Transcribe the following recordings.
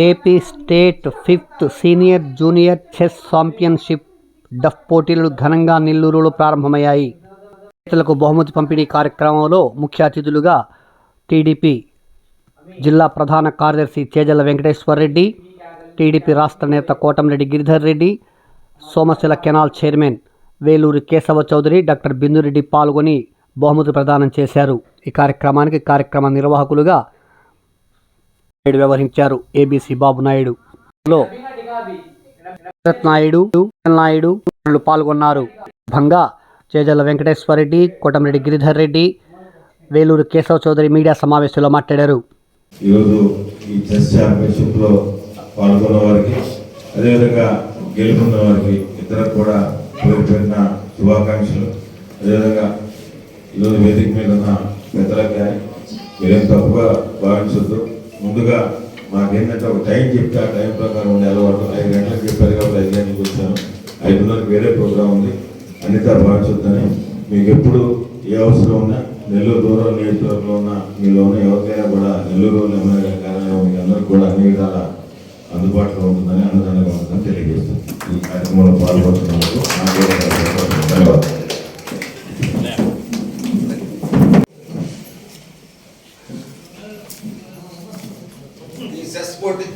AP state fifth senior junior chess championship డఫ్ పోటీలు ఘనంగా నెల్లూరులో ప్రారంభమయ్యాయి. రైతులకు బహుమతి పంపిణీ కార్యక్రమంలో ముఖ్య అతిథులుగా టీడీపీ జిల్లా ప్రధాన కార్యదర్శి చేజల వెంకటేశ్వర్ రెడ్డి టీడీపీ రాష్ట్ర నేత Kotamreddy Giridhar Reddy Somasila canal chairman Veluri Keshava Chowdary doctor Bindureddy పాల్గొని బహుమతి ప్రదానం చేశారు. ఈ కార్యక్రమానికి కార్యక్రమ నిర్వాహకులుగా నాయుడు వ్యవహరించారు. ఏబీసీ బాబు నాయుడు. లో భరత్ నాయుడు నాయుడు పాల్గొన్నారు. భంగా చేజల్ల వెంకటేశ్వర రెడ్డి కోటమిరెడ్డి గిరిధర్ రెడ్డి వేలూరు కేశవ చౌదరి మీడియా సమావేశంలో మాట్లాడారు. ఈరోజు ఈ చెస్ ఛాంపియన్షిప్లో పాల్గొన్న వారికి అదేవిధంగా గెలుపొందిన వారికి ఇద్దరికి కూడా పేరు పెట్టిన శుభాకాంక్షలు. అదేవిధంగా ఈరోజు వేదిక మీద ఉన్న పెద్దలకి మీరేం తప్పుగా భావించొద్దు. ముందుగా మాకేంటంటే ఒక టైం చెప్తే ఆ టైం ప్రకారం ఉండే అలవాటు ఐదు గంటలకు చెప్పారు కాబట్టి ఐదు గంటలకు వచ్చాను. ఐదున్నరకు వేరే ప్రోగ్రామ్ ఉంది. అన్నితా భావించొద్దని మీకు ఎప్పుడు ఏ అవసరం ఉన్నా నెల్లూరు దూరం నియోజకవర్గంలో ఉన్న మీలో ఉన్న ఎవరికైనా కూడా నెల్లూరు ఎమ్మెల్యే కార్యాలయం మీ అందరికి కూడా అన్ని విధాల అందుబాటులో ఉంటుందని అన్నదానంగా ఉంటుందని తెలియజేస్తుంది ఈ కార్యక్రమంలో పాల్గొంటున్నందుకు ధన్యవాదాలు ఈ సెస్ పోటీ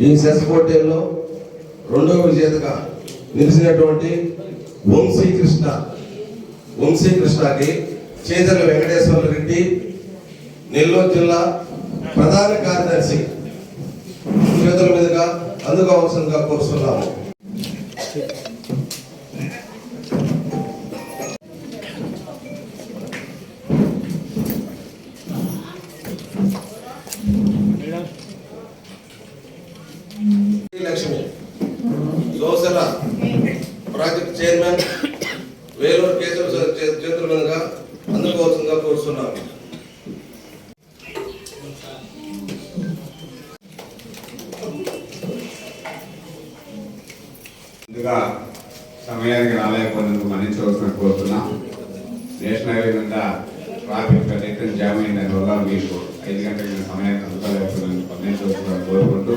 ఈ సెస్ పోటీల్లో రెండవ విజేతగా నిలిచినటువంటి వంశీకృష్ణ వంశీకృష్ణకి చేతల వెంకటేశ్వర రెడ్డి నెల్లూరు జిల్లా ప్రధాన కార్యదర్శి. చేతుల మీదుగా అందుకోవాల్సిందిగా కోరుతున్నాము అందుకోవాల్సిందిగా కోరుతున్నాను. ముందుగా సమయానికి రాలేకపోయినందుకు మన్నించవలసిన కోరుతున్నాం. నేషనల్ హైవే మీద ట్రాఫిక్ పెద్ద జామ్ అయిన దానివల్ల మీకు ఐదు గంటల సమయానికి అందుకోలేకపోయినందుకు మన్నించవలసిన కోరుకుంటూ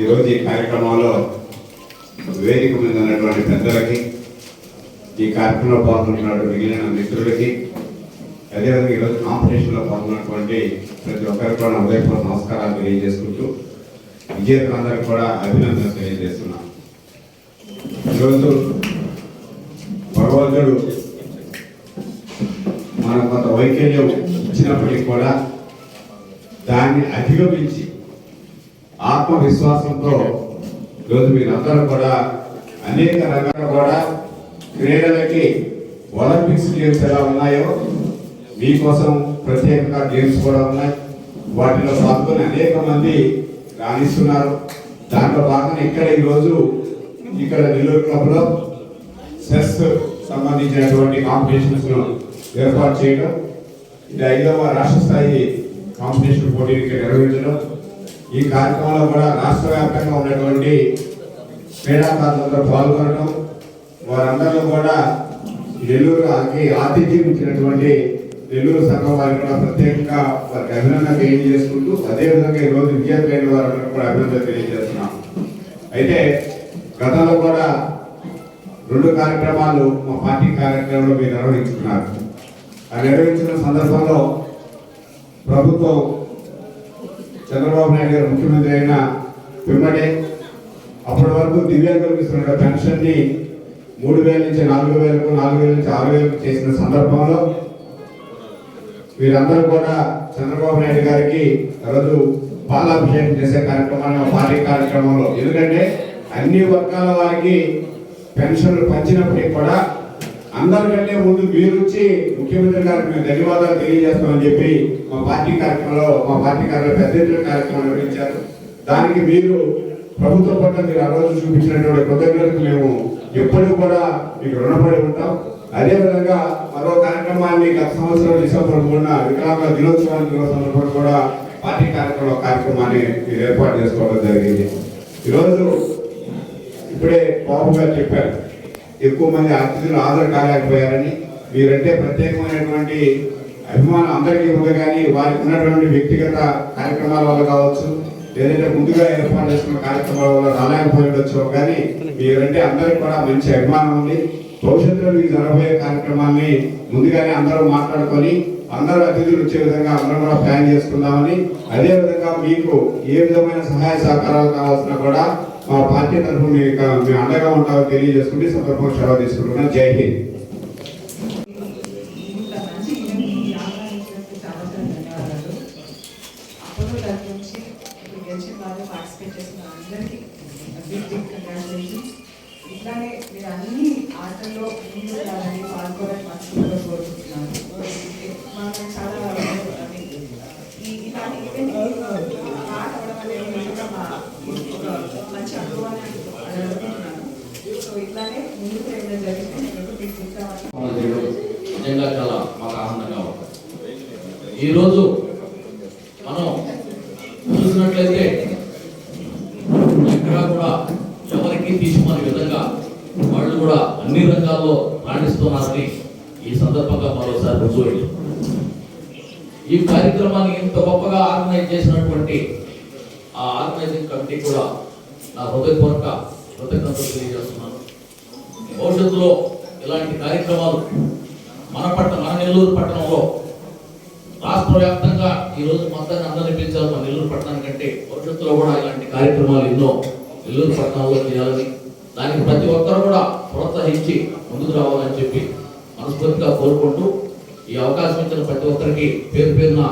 ఈరోజు ఈ కార్యక్రమంలో వేదిక మీద ఉన్నటువంటి పెద్దలకి ఈ కార్యక్రమంలో పాల్గొంటున్న మిగిలిన మిత్రులకి అదేవిధంగా ఈరోజు కాంపిటీషన్లో పాల్గొన్నటువంటి ప్రతి ఒక్కరికి కూడా నా నమస్కారాలు తెలియజేసుకుంటూ విజేతలందరికీ కూడా అభినందనలు తెలియజేస్తున్నాను. ఈరోజు భగవంతుడు మన కొంత వైకల్యం ఇచ్చినప్పటికీ కూడా దాన్ని అధిగమించి ఆత్మవిశ్వాసంతో ఈరోజు మీరందరూ కూడా అనేక రకాలు కూడా క్రీడలకి ఒలింపిక్స్ గేమ్స్ ఎలా ఉన్నాయో మీకోసం ప్రత్యేకంగా గేమ్స్ కూడా ఉన్నాయి. వాటిలో పాల్గొని అనేక మంది రాణిస్తున్నారు. దాంట్లో భాగంగా ఇక్కడ ఈరోజు ఇక్కడ నెల్లూరు క్లబ్లో సెస్ సంబంధించినటువంటి కాంపిటీషన్స్ను ఏర్పాటు చేయడం ఇది ఐదవ రాష్ట్ర స్థాయి కాంపిటీషన్ పోటీని ఇక్కడ నిర్వహించడం. ఈ కార్యక్రమంలో కూడా రాష్ట్ర వ్యాప్తంగా ఉన్నటువంటి క్రీడాకారులందరూ పాల్గొనడం వారందరిలో కూడా నెల్లూరుకి ఆతిథ్యం ఇచ్చినటువంటి నెల్లూరు సంఘం వారికి కూడా ప్రత్యేకంగా వారికి అభినందన తెలియజేసుకుంటూ అదేవిధంగా ఈరోజు విజయత్రైన వారికి కూడా అభినందన తెలియజేస్తున్నాం. అయితే గతంలో కూడా రెండు కార్యక్రమాలు మా పార్టీ కార్యక్రమంలో మీరు నిర్వహించుకున్నారు. ఆ నిర్వహించిన సందర్భంలో ప్రభుత్వం చంద్రబాబు నాయుడు గారు ముఖ్యమంత్రి అయిన పిమ్మడే అప్పటి వరకు దివ్యాంగులకు ఇస్తున్న పెన్షన్ని మూడు వేల నుంచి నాలుగు వేలకు నాలుగు వేల నుంచి ఆరు వేలకు చేసిన సందర్భంలో వీరందరూ కూడా చంద్రబాబు నాయుడు గారికి రోజు పాలాభిషేకం చేసే కార్యక్రమాన్ని మా పార్టీ కార్యక్రమంలో. ఎందుకంటే అన్ని వర్గాల వారికి పెన్షన్లు పంచినప్పటికీ కూడా అందరికంటే ముందు మీరుచ్చి ముఖ్యమంత్రి గారికి మేము ధన్యవాదాలు తెలియజేస్తామని చెప్పి మా పార్టీ కార్యక్రమంలో మా పార్టీ కార్యక్రమం పెద్ద ఎత్తున కార్యక్రమం నిర్వహించారు. దానికి మీరు ప్రభుత్వ పట్ల మీరు ఆ రోజు చూపించినటువంటి కృతజ్ఞతకు మేము ఎప్పుడూ కూడా మీకు రుణపడి ఉంటాం. అదేవిధంగా మరో కార్యక్రమాన్ని గత సంవత్సరం డిసెంబర్ మూడున వికలాంగుల దినోత్సవాన్ని సందర్భంగా కూడా పార్టీ కార్యక్రమ కార్యక్రమాన్ని మీరు ఏర్పాటు చేసుకోవడం జరిగింది. ఈరోజు ఇప్పుడే బాబు గారు చెప్పారు ఎక్కువ మంది అతిథులు హాజరు కాలేకపోయారని మీరంటే ప్రత్యేకమైనటువంటి అభిమానం అందరికీ ఉంది కానీ వారికి ఉన్నటువంటి వ్యక్తిగత కార్యక్రమాల వల్ల కావచ్చు లేదంటే ముందుగా ఏర్పాటు చేసుకున్న కార్యక్రమాల వల్ల రాలేకపోయిండొచ్చు కానీ మీరంటే అందరికి కూడా మంచి అభిమానం ఉంది. భవిష్యత్తులో మీకు జరగబోయే కార్యక్రమాన్ని ముందుగానే అందరూ మాట్లాడుకొని అందరూ అతిథులు వచ్చే విధంగా అందరం కూడా ప్లాన్ చేసుకుందామని అదే విధంగా మీకు ఏ విధమైన సహాయ సహకారాలు కావాల్సినా కూడా మా పార్టీ తరఫున మీకు మేము అండగా ఉంటామని తెలియజేసుకుంటే సందర్భంగా సెలవు తీసుకుంటున్నాం. జై హింద్. ఇంత మంచి పార్టిసిపేట్ చేసిన అందరికీ బిగ్ బిగ్ కంగ్రాచులేషన్స్ ఇట్లానే మీరు అన్ని ఆటల్లో ముందు రావాలని పాల్గొనని మనస్ఫూర్తిగా కోరుకుంటున్నాను. మనం చాలా ఇలాంటి ఈవెంట్ పార్ట్ అవ్వడం అనేది నిజంగా మా మంచి అనుభవాన్ని అనుకుంటున్నాను సో ఇట్లానే ముందుకు ఏమైనా జరిగితే నేను మీకు తీసుకుంటామని నిజంగా చాలా మాకు ఆనందంగా ఉంటుంది. ఈరోజు మనం చూసినట్లయితే ఎక్కడా కూడా మన విధంగా. వాళ్ళు కూడా అన్ని రంగాల్లో రాణిస్తున్నారని ఈ సందర్భంగా మరోసారి రుజువు ఈ కార్యక్రమాన్ని ఇంత గొప్పగా ఆర్గనైజ్ చేసినటువంటి ఆ ఆర్గనైజింగ్ కమిటీ కూడా నా హృదయపూర్వక కృతజ్ఞతలు తెలియజేస్తున్నాను. భవిష్యత్తులో ఇలాంటి కార్యక్రమాలు మన పట్ట మన నెల్లూరు పట్టణంలో రాష్ట్ర వ్యాప్తంగా ఈ రోజు మొత్తాన్ని అందరినీ పిలిచారు మన నెల్లూరు పట్టణానికంటే భవిష్యత్తులో కూడా ఇలాంటి కార్యక్రమాలు ఎన్నో నెల్లూరు పట్టణంలో చేయాలని దానికి ప్రతి ఒక్కరు కూడా ప్రోత్సహించి ముందుకు రావాలని చెప్పి మనస్ఫూర్తిగా కోరుకుంటూ ఈ అవకాశం ఇచ్చిన ప్రతి ఒక్కరికి పేరు పేరున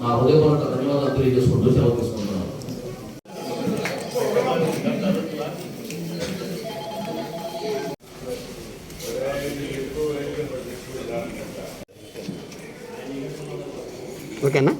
నా హృదయపూర్వక ధన్యవాదాలు తెలియజేసుకుంటూ సెలవు తీసుకుంటున్నాను. ఓకేనా?